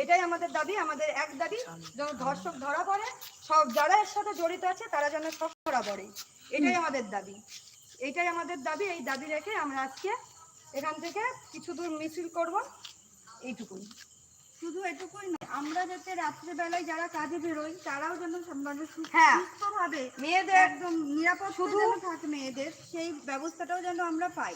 এটাই আমাদের দাবি আমাদের এক দাবি যেন ধর্ষক ধরা পড়ে সব যারা এর সাথে জড়িত আছে তারা যেন সব ধরা পড়ে। এটাই আমাদের দাবি। এটাই আমাদের দাবি এই দাবি রেখে আমরা আজকে এখান থেকে কিছু দূর মিছিল করব। এইটুকুই। শুধু এটুকুই নয় আমরা যাতে রাত্রেবেলায় যারা কাজে বেরোই তারাও যেন মানে হ্যাঁ। সুস্থভাবে মেয়েদের একদম নিরাপদ শুধু থাকে মেয়েদের সেই ব্যবস্থাটাও যেন আমরা পাই।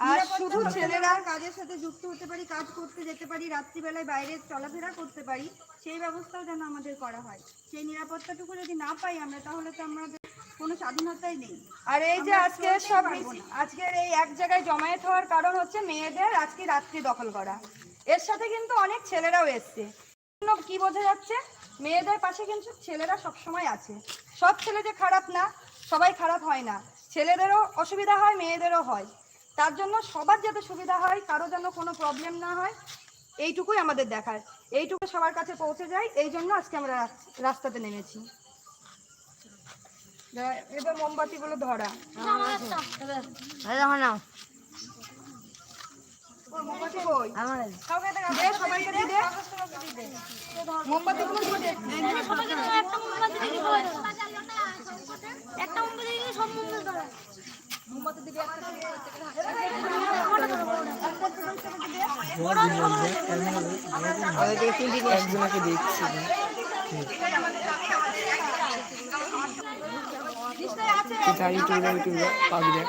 আর শুধু ছেলেরা কাজের সাথে যুক্ত হতে পারি কাজ করতে যেতে পারি রাত্রিবেলায় বাইরে চলাফেরা করতে পারি সেই ব্যবস্থাও যেন আমাদের করা হয়। সেই নিরাপত্তাটুকু যদি না পাই আমরা তাহলে তো আমাদের কোনো স্বাধীনতাই নেই। আর এই যে আজকে সব আজকের এই এক জায়গায় জমায়েত হওয়ার কারণ হচ্ছে মেয়েদের আজকে রাত্রি দখল করা। এর সাথে কিন্তু অনেক ছেলেরাও এসছে। কি বোঝা যাচ্ছে? মেয়েদের পাশে কিন্তু ছেলেরা সব সময় আছে। সব ছেলে যে খারাপ না সবাই খারাপ হয় না। ছেলেদেরও অসুবিধা হয় মেয়েদেরও হয়। তার জন্য সবার যাতে সুবিধা হয় কারও যেন কোনো প্রবলেম না হয় এইটুকুই আমাদের দেখার। এইটুকু সবার কাছে পৌঁছে যায় এই জন্য আজকে আমরা রাস- রাস্তাতে নেমেছি। এবার মোমবাতিগুলো ধরা। মোমবাতি মোমবাতি দিলে সব একজনকে দেখছি গাড়ি টুরা টুরা পাবি দেখ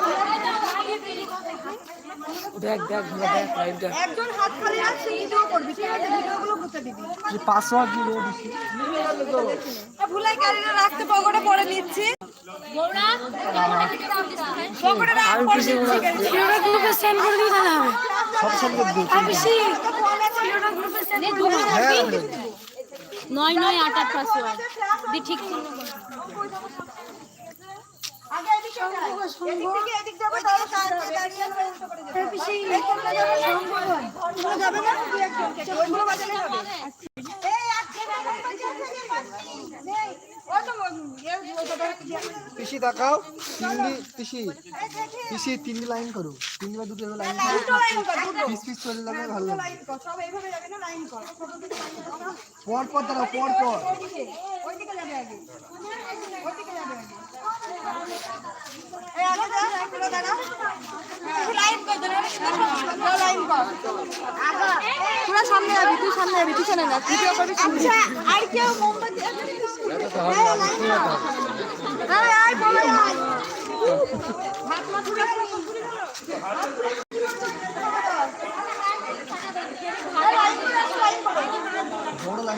দেখ দেখ ঘুরে দেখ লাইভ দেখ। একজন হাত খালি রাখছে ভিডিও করবি ঠিক আছে? ভিডিওগুলো করতে দিবি। পাসওয়ার্ড দিলে ভুলাই ক্যারিয়ার রাখতে পকেটে পরে নিচ্ছি। সেন্ড করে হ্যাঁ নয় নয় আট আট পাসওয়ার্ড দি ঠিক পিসি তাকাও তিনটি পিসি। পিসি তিনটি লাইন করো। তিনটি বা দুটো লাইন পিস পিস চলে যাবে ভালো। পর পর দাঁড়াও পর পর ওইদিকে, তোরা সামনে যাবি, তুই সামনে যাবি, পিছনে না। ভিডিও করবি। আর কেউ মোমবাতি। বড় বড় লাইন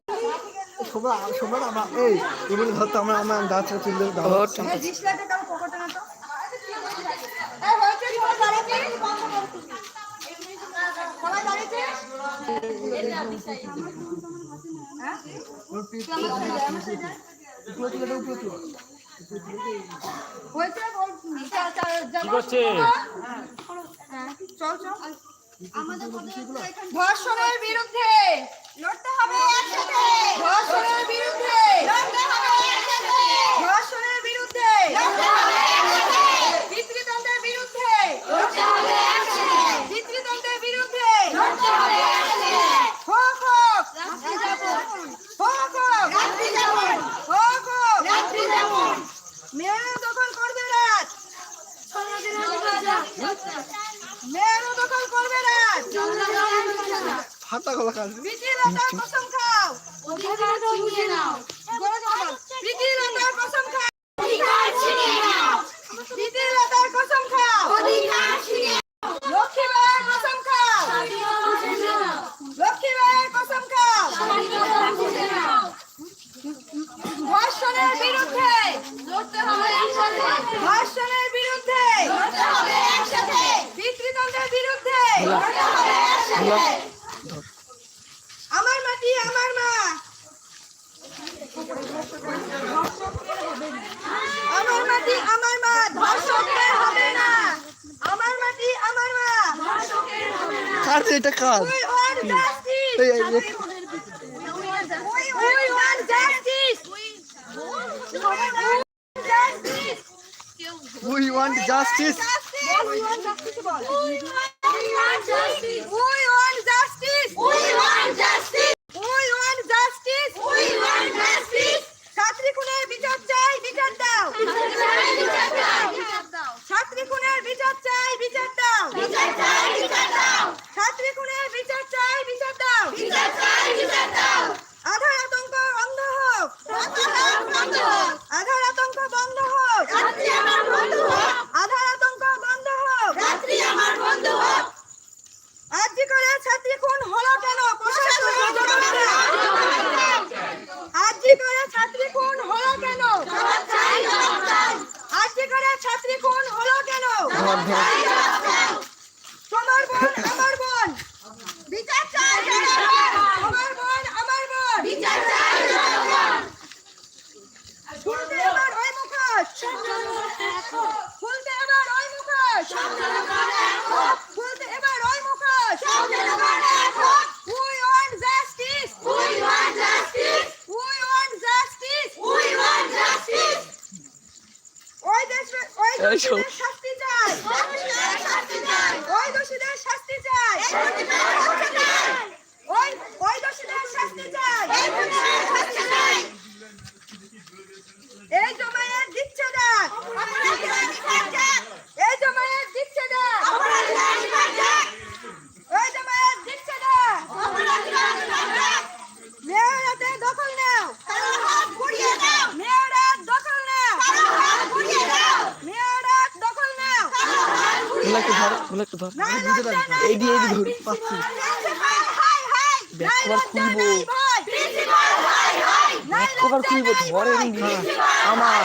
সবাই আমার এই এগুলো ধরতো তুললে? হ্যাঁ? হ্যাঁ, চল। ধর্ষণের বিরুদ্ধে। লড়তে হবে একসাথে। ধর্ষণের বিরুদ্ধে। লড়তে হবে একসাথে। ধর্ষণের বিরুদ্ধে। লড়তে হবে একসাথে। পিতৃতন্ত্রের বিরুদ্ধে। লড়তে হবে একসাথে। পিতৃতন্ত্রের বিরুদ্ধে। লড়তে হবে একসাথে। হোক হোক। রাত্রি যাপন। হোক হোক। রাত্রি যাপন। হোক হোক। রাত্রি যাপন। মেয়েরা দখল করবে রাত। মেয়েরা দখল করবে রাত। হাতা গলা কাজ বিটি লতার কসম খাও। অধিকার ছিনিয়ে নাও। বিটি লতার কসম খাও। অধিকার ছিনিয়ে আমার মাটি আমার মা ধর্ষকের হবে না আমার মাটি আমার মা ধর্ষকের হবে না কার এটা কার we want justice we want justice we want justice we want justice we want justice we want justice দাও। ছাত্রী খুনের বিচার চাই, বিচার দাও। ছাত্রী খুনের বিচার চাই, বিচার দাও। আধার আতঙ্ক অন্ধ হোক। আধার আতঙ্ক বন্ধ হোক। আধার আতঙ্ক বন্ধ হোক। আজ কি করে ছাত্রী খুন হলো কেন? প্রশাসন আজ কি করে ছাত্রী খুন হলো কেন? খুন হলো কেন? তোমার বোন আমার বোন। বিচার চাই তোমার বোন আমার বোন। বিচার চাই খুলতে এবার ওই মুখোশ। খুলতে এবার ওই মুখোশ। 的城 বলে একটু ধর এই দিয়ে এই ধরে পাচ্ছি ব্যাক কভার খুলবো ব্যাক কভার খুলবো ধরে আমার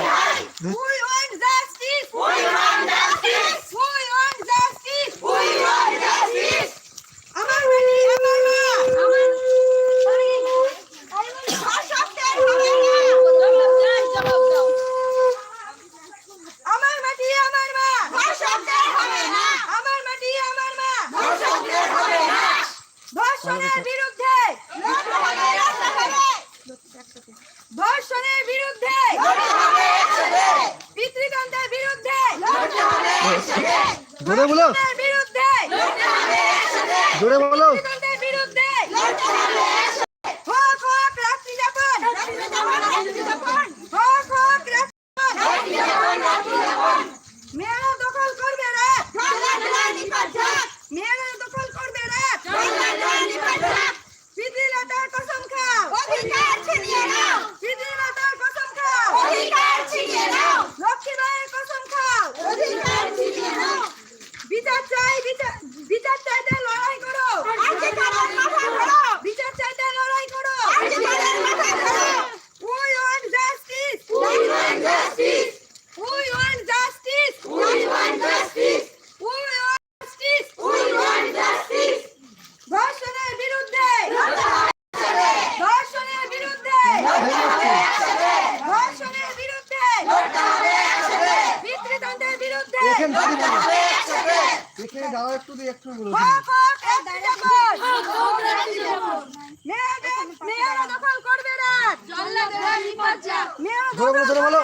বলো।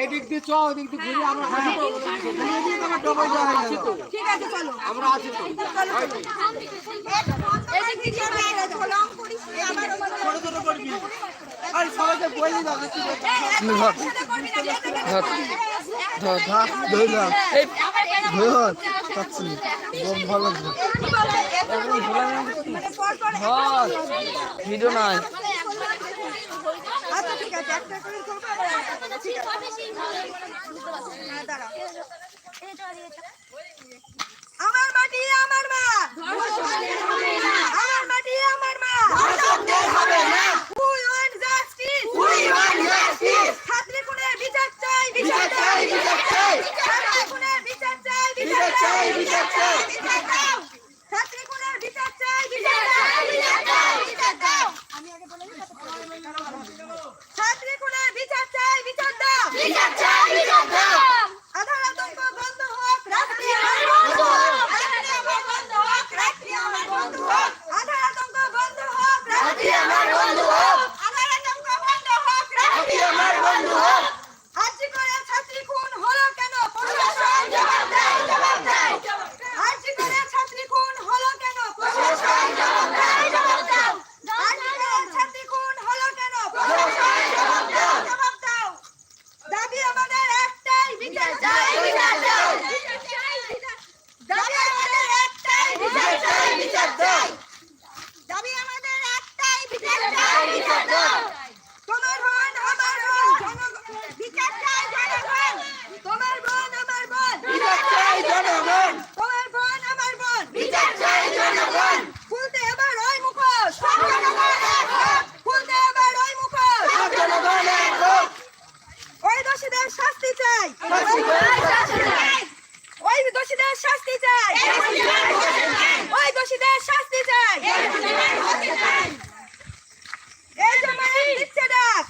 এদিক দিয়ে চ ওদিক দিয়ে ঘুরে আমরা আসি তো ঘুরে দিয়ে তোমার ডবল যা হয়ে গেল ঠিক আছে চলো আমরা আসি তো এদিক দিয়ে চলো লং করি আমার ছোট ছোট করবি ভালো লাগছে ধর ভিডিও নাই আচ্ছা ঠিক আছে একটা করে করব ঠিক আছে। হ্যাঁ, দাঁড়াও। আমার মাটি আমার মা! আমার মাটি আমার মা! বিচার চাই বিচার চাই বিচার চাই! বিচার চাই বিচার চাই। বিচার চাই। চাই। ওই দোষীদের শাস্তি চাই। ওই দোষীদের শাস্তি চাই। এই জমায়েত দিচ্ছে দেখ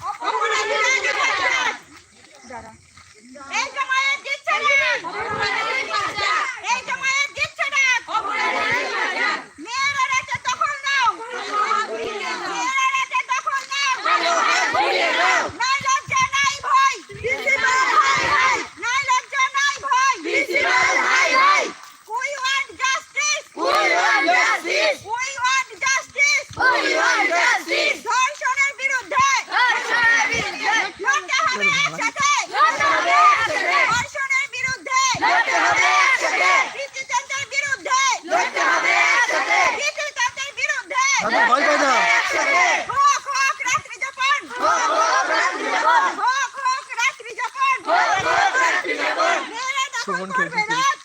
সুমন খেলতেছিস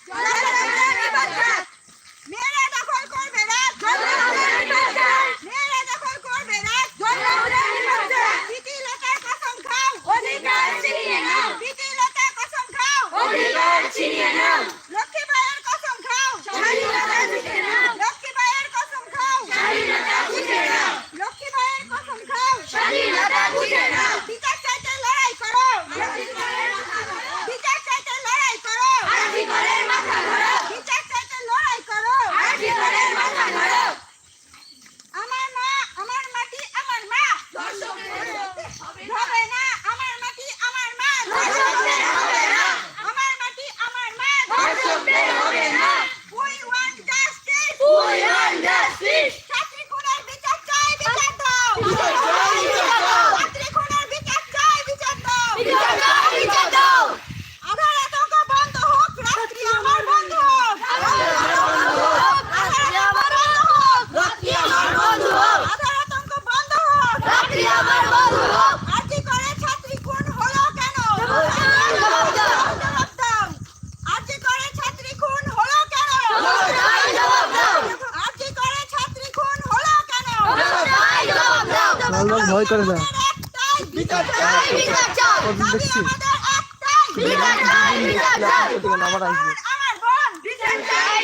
বোন আমার বোন বিচার চাই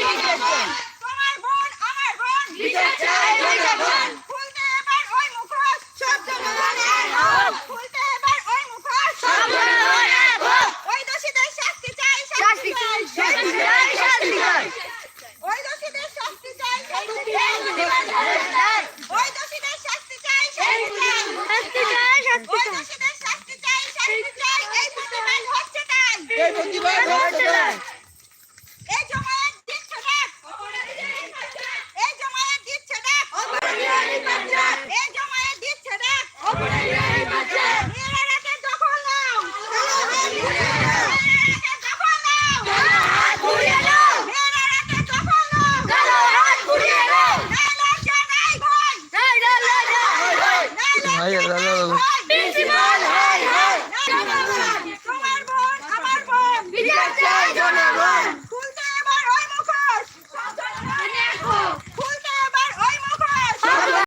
বিচার